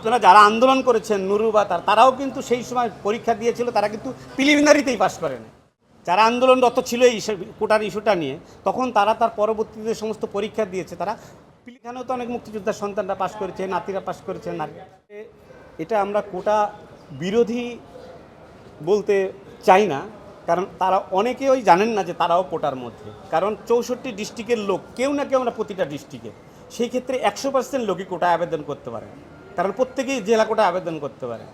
আপনারা যারা আন্দোলন করেছেন, নুরু বা তার, তারাও কিন্তু সেই সময় পরীক্ষা দিয়েছিল, তারা কিন্তু প্রিলিমিনারিতেই পাশ করেন। যারা আন্দোলনরত ছিল এই কোটার ইস্যুটা নিয়ে, তখন তারা তার পরবর্তীতে সমস্ত পরীক্ষা দিয়েছে। তারা এখানেও তো অনেক মুক্তিযোদ্ধার সন্তানরা পাশ করেছে, নাতিরা পাশ করেছে, নারী। এটা আমরা কোটা বিরোধী বলতে চাই না, কারণ তারা অনেকেই জানেন না যে তারাও কোটার মধ্যে। কারণ চৌষট্টি ডিস্ট্রিক্টের লোক, কেউ না কেউ না প্রতিটা ডিস্ট্রিক্টে সেই ক্ষেত্রে একশো পার্সেন্ট লোকই কোটায় আবেদন করতে পারে। কারণ প্রত্যেকেই জেলা কোটায় আবেদন করতে পারে।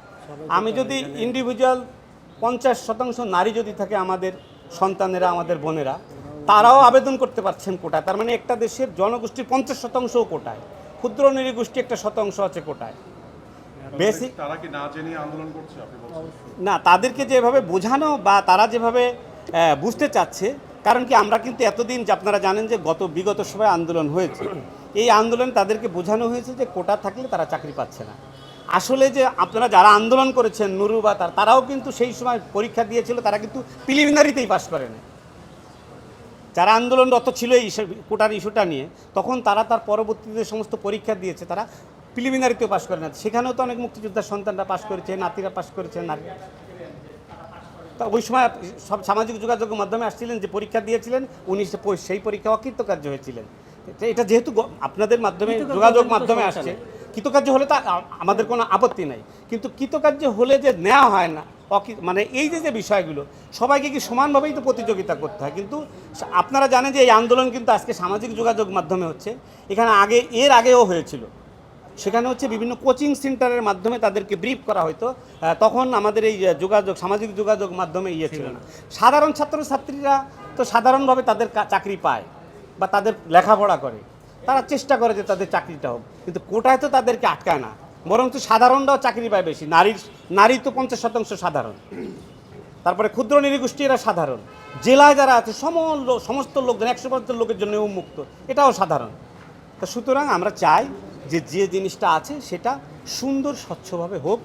আমি যদি ইন্ডিভিজুয়াল পঞ্চাশ শতাংশ নারী যদি থাকে আমাদের সন্তানেরা আমাদের বোনেরা তারাও আবেদন করতে পারছেন কোটায়। তার মানে একটা দেশের জনগোষ্ঠীর পঞ্চাশ শতাংশও কোটায়। ক্ষুদ্র নৃগোষ্ঠী একটা শতাংশ আছে কোটায়। বেসিক তারা কি না জেনে আন্দোলন করছে আপনি না তাদেরকে যেভাবে বোঝানো বা তারা যেভাবে বুঝতে চাচ্ছে কারণ কি, আমরা কিন্তু এতদিন যে আপনারা জানেন যে গত বিগত সময় আন্দোলন হয়েছে, এই আন্দোলন তাদেরকে বোঝানো হয়েছে যে কোটা থাকলে তারা চাকরি পাচ্ছে না। আসলে যে আপনারা যারা আন্দোলন করেছেন, নুরু বা তার, তারাও কিন্তু সেই সময় পরীক্ষা দিয়েছিল, তারা কিন্তু প্রিলিমিনারিতেই পাশ করেনি। যারা আন্দোলনরত ছিল এই কোটার ইস্যুটা নিয়ে, তখন তারা তার পরবর্তীতে সমস্ত পরীক্ষা দিয়েছে, তারা প্রিলিমিনারিতেও পাশ করে না। সেখানেও তো অনেক মুক্তিযোদ্ধার সন্তানরা পাশ করেছে, নাতিরা পাশ করেছে, নারী তা ওই সময় সব সামাজিক যোগাযোগের মাধ্যমে আসছিলেন যে পরীক্ষা দিয়েছিলেন উনি সেই পরীক্ষা অকৃতকার্য হয়েছিলেন। এটা যেহেতু আপনাদের মাধ্যমে যোগাযোগ মাধ্যমে আসছে। কৃতকার্য হলে তা আমাদের কোনো আপত্তি নাই। কিন্তু কৃতকার্য হলে যে নেওয়া হয় না মানে এই যে যে বিষয়গুলো সবাইকে কি সমানভাবেই তো প্রতিযোগিতা করতে হয়? কিন্তু আপনারা জানেন যে এই আন্দোলন কিন্তু আজকে সামাজিক যোগাযোগ মাধ্যমে হচ্ছে। এখানে আগে এর আগেও হয়েছিল। সেখানে হচ্ছে বিভিন্ন কোচিং সেন্টারের মাধ্যমে তাদেরকে ব্রিফ করা হতো তখন আমাদের এই যোগাযোগ সামাজিক যোগাযোগ মাধ্যমে ইয়ে ছিল না। সাধারণ ছাত্রছাত্রীরা তো সাধারণভাবে তাদের চাকরি পায় বা তাদের লেখাপড়া করে। তারা চেষ্টা করে যে তাদের চাকরিটা হোক। কিন্তু কোটায় তো তাদেরকে আটকায় না। বরং তো সাধারণরাও চাকরি পায় বেশি। নারীর নারী তো পঞ্চাশ শতাংশ সাধারণ। তারপরে ক্ষুদ্র নৃগোষ্ঠী এরা সাধারণ। জেলায় যারা আছে সমল লোক- সমস্ত লোকজন একশো পার্সেন্ট লোকের জন্য উন্মুক্ত এটাও সাধারণ। তা সুতরাং আমরা চাই যে যে জিনিসটা আছে সেটা সুন্দর, স্বচ্ছভাবে হোক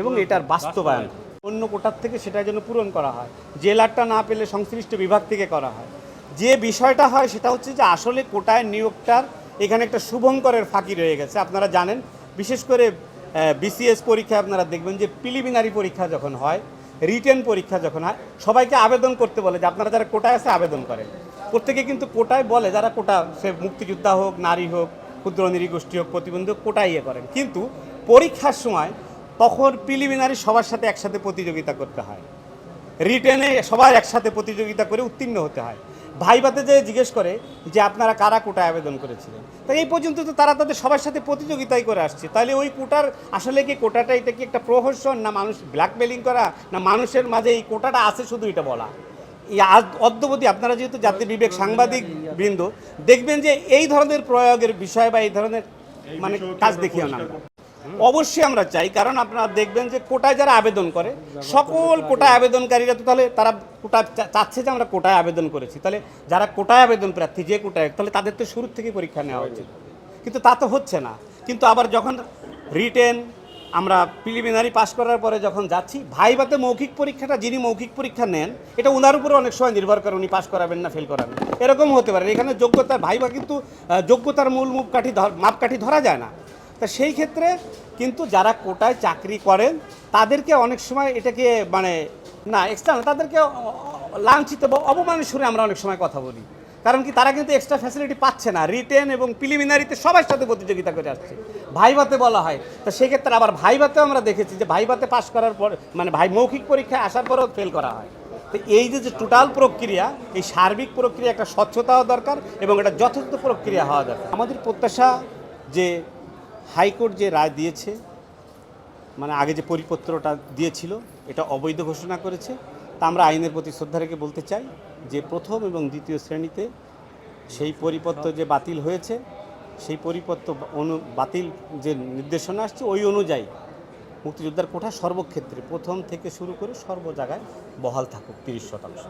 এবং এটার বাস্তবায়ন। অন্য কোটার থেকে সেটা যেন পূরণ করা হয়। জেলারটা না পেলে সংশ্লিষ্ট বিভাগ থেকে করা হয়। যে বিষয়টা হয় সেটা হচ্ছে যে আসলে কোটায় নিয়োগটার এখানে একটা শুভঙ্করের ফাঁকি রয়ে গেছে। আপনারা জানেন, বিশেষ করে বিসিএস পরীক্ষা আপনারা দেখবেন যে প্রিলিমিনারি পরীক্ষা যখন হয় রিটেন পরীক্ষা যখন হয়, সবাইকে আবেদন করতে বলে যে আপনারা যারা কোটায় আছে আবেদন করেন। প্রত্যেকে কিন্তু কোটায় বলে যারা কোটা, সে মুক্তিযোদ্ধা হোক, নারী হোক ক্ষুদ্র নৃগোষ্ঠী হোক, প্রতিবন্ধী কোটায় ইয়ে করেন। কিন্তু পরীক্ষার সময় তখন প্রিলিমিনারি সবার সাথে একসাথে প্রতিযোগিতা করতে হয়। রিটেনে সবাই একসাথে প্রতিযোগিতা করে উত্তীর্ণ হতে হয়। ভাইবাতে যে জিজ্ঞেস করে যে, আপনারা কারা কোটায় আবেদন করেছিলেন? তাই এই পর্যন্ত তো তারা তাদের সবার সাথে প্রতিযোগিতাই করে আসছে। তাহলে ওই কোটার আসলে কি কোটাটা এটা কি একটা প্রহসন, না মানুষ ব্ল্যাকমেলিং করা, না মানুষের মাঝে এই কোটাটা আছে শুধু এটা বলা? অদ্যবধি আপনারা যেহেতু জাতীয় বিবেক সাংবাদিক বৃন্দ, দেখবেন যে এই ধরনের প্রয়োগের বিষয় বা এই ধরনের মানে কাজ আমরা দেখি না অবশ্যই আমরা চাই, কারণ আপনারা দেখবেন যে কোটায় যারা আবেদন করে, সকল কোটায় আবেদনকারীরা তো তাহলে তারা কোটা চাচ্ছে যে আমরা কোটায় আবেদন করেছি। তাহলে যারা কোটায় আবেদন প্রার্থী, যে কোটায় তাহলে তাদের তো শুরুর থেকে পরীক্ষা নেওয়া উচিত। কিন্তু তা তো হচ্ছে না। কিন্তু আবার যখন রিটেন আমরা প্রিলিমিনারি পাস করার পরে যখন যাচ্ছি, ভাইবাতে মৌখিক পরীক্ষাটা যিনি মৌখিক পরীক্ষা নেন, এটা ওনার উপরে অনেক সময় নির্ভর করে উনি পাস করাবেন না ফেল করাবেন। এরকম হতে পারে। এখানে যোগ্যতার, ভাইবা কিন্তু যোগ্যতার মূল মাপকাঠি ধর- মাপকাঠি ধরা যায় না। তা সেই ক্ষেত্রে কিন্তু যারা কোটায় চাকরি করেন, তাদেরকে অনেক সময় এটাকে মানে না এক্সট্রা তাদেরকে লাঞ্ছিত বা অপমানের সুরে আমরা অনেক সময় কথা বলি। কারণ কি, তারা কিন্তু এক্সট্রা ফ্যাসিলিটি পাচ্ছে না। রিটেন এবং প্রিলিমিনারিতে সবার সাথে প্রতিযোগিতা করে আসছে। ভাইভাতে বলা হয়। তো সেক্ষেত্রে আবার ভাইভাতেও আমরা দেখেছি যে ভাইভাতে পাশ করার পর মানে ভাই মৌখিক পরীক্ষায় আসার পরেও ফেল করা হয়। তো এই যে টোটাল প্রক্রিয়া, এই সার্বিক প্রক্রিয়া একটা স্বচ্ছতাও দরকার এবং এটা যথাযথ প্রক্রিয়া হওয়া দরকার। আমাদের প্রত্যাশা যে হাইকোর্ট যে রায় দিয়েছে মানে আগে যে পরিপত্রটা দিয়েছিল, এটা অবৈধ ঘোষণা করেছে। তা আমরা আইনের প্রতি শ্রদ্ধা রেখে বলতে চাই যে প্রথম এবং দ্বিতীয় শ্রেণীতে সেই পরিপত্র যে বাতিল হয়েছে, সেই পরিপত্র অনু, বাতিল যে নির্দেশনা আসছে, ওই অনুযায়ী মুক্তিযোদ্ধার কোঠা সর্বক্ষেত্রে প্রথম থেকে শুরু করে সর্ব জায়গায় বহাল থাকুক তিরিশ শতাংশ।